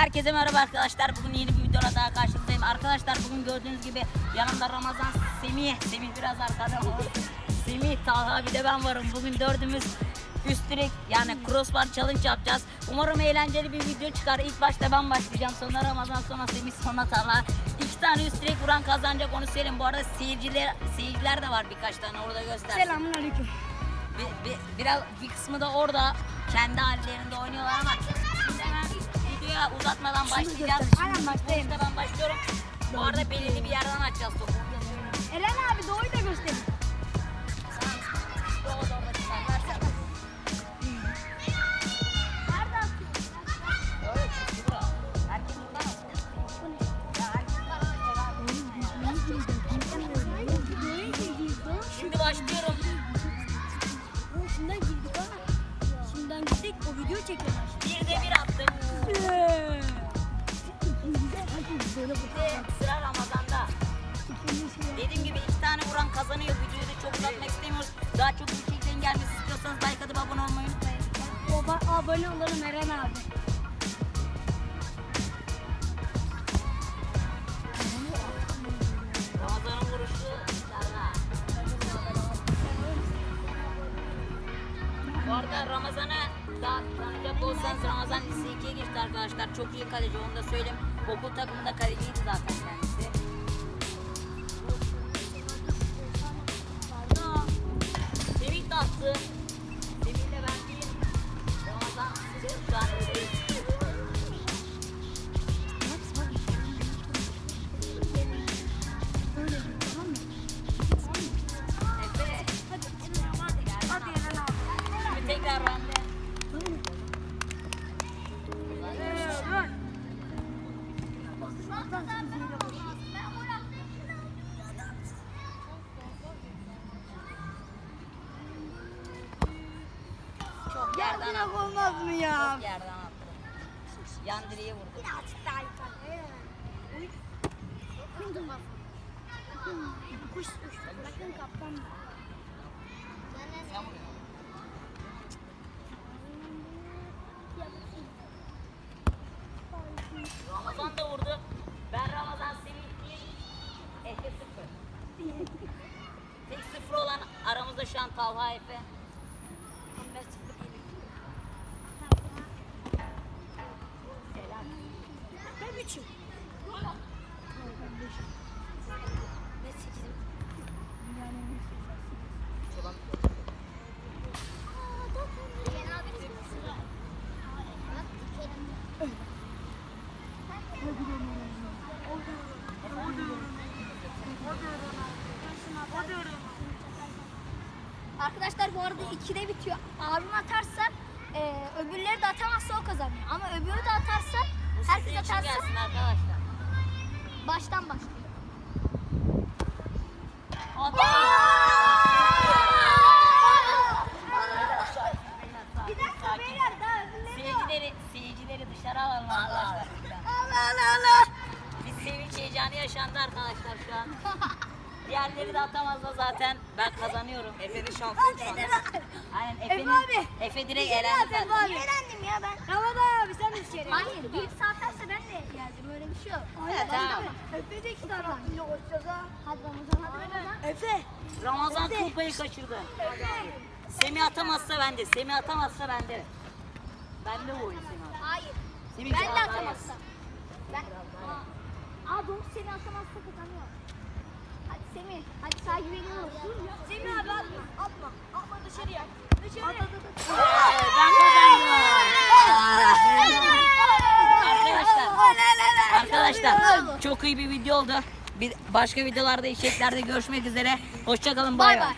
Herkese merhaba arkadaşlar. Bugün yeni bir videoda daha karşınızdayım. Arkadaşlar bugün gördüğünüz gibi yanımda Ramazan, Semih, Semih biraz arkada ama Semih, Talha bir de ben varım. Bugün dördümüz üst direk yani crossbar challenge yapacağız. Umarım eğlenceli bir video çıkar. İlk başta ben başlayacağım. Sonra Ramazan, sonra Semih, sonra Talha. İki tane üst direk vuran kazanacak onu söyleyeyim. Bu arada seyirciler, seyirciler de var birkaç tane orada göster. Selamun aleyküm. Bir, bir, biraz bir kısmı da orada kendi hallerinde oynuyorlar ama videoya uzatmadan başlayacağız. Aynen, işte ben başlıyorum. Bu arada belirli bir yerden açacağız topu. Eren abi doğuyu da gösterin. Şimdi başlıyorum. Şimdiden girdik ha. Şimdiden gittik o video çekiyorlar. Bir de bir Böyle Ve sıra Ramazan'da. Dediğim gibi iki tane vuran kazanıyor. Videoyu da çok uzatmak istemiyoruz. Daha çok içeriklerin gelmesi istiyorsanız like atıp abone olmayı unutmayın. Oba, abone olalım Eren abi. Tanıyacak olsanız Ramazan lise 2'ye geçti arkadaşlar. Çok iyi kaleci onu da söyleyeyim. Okul takımında kaleciydi zaten kendisi. Çok yerden Yerden attı. olmaz mı ya? Çok yerden attı. Yan direğe vurdu. Birazcık daha yukarı. Uy. Kuş uçtu. Bakın kaptan. Sen vuruyorsun. Ramazan da Tek sıfır olan aramızda şu an Talha Efe. Ben sıfır. Helal. Ben üçüm. Ben sekizim. Arkadaşlar bu arada 2'de bitiyor. Abim atarsa e, öbürleri de atamazsa o kazanıyor. Ama öbürü de atarsa Bu sizin herkes için atarsa gelsin arkadaşlar. baştan başlıyor. Bir dakika beyler daha öbürleri yok. Seyircileri, seyircileri dışarı alalım arkadaşlar. Allah Allah Allah. Bir sevinç heyecanı yaşandı arkadaşlar şu an. Diğerleri de atamaz da zaten ben kazanıyorum. Efe de şampiyon şu anda. Aynen Efe'nin, abi. Efe direkt elendi Efe zaten. abi. Eğlendim ya ben. Ramazan abi sen de içeri. Hayır, bir saat atarsa ben de geldim. Öyle bir şey yok. Evet, tamam. Efe de iki tane atınca koşacağız ha. Hadi Ramazan, hadi Ramazan. Efe. Ramazan kupayı kaçırdı. Semih atamazsa bende. Semih atamazsa bende. Bende bu oyun Semih. abi. Hayır. Semih Ben de atamaz. atamazsam. Ben... Aa Doğu seni atamazsa kazanıyor. Hadi Semih, hadi sahibi veriyoruz. Semih abi atma. Atma. Atma dışarıya. Dışarıya. At at at. Evet, ben kazandım. Arkadaşlar, arkadaşlar çok iyi bir video oldu. Bir başka videolarda, içeriklerde görüşmek üzere. Hoşçakalın. Bay. bay.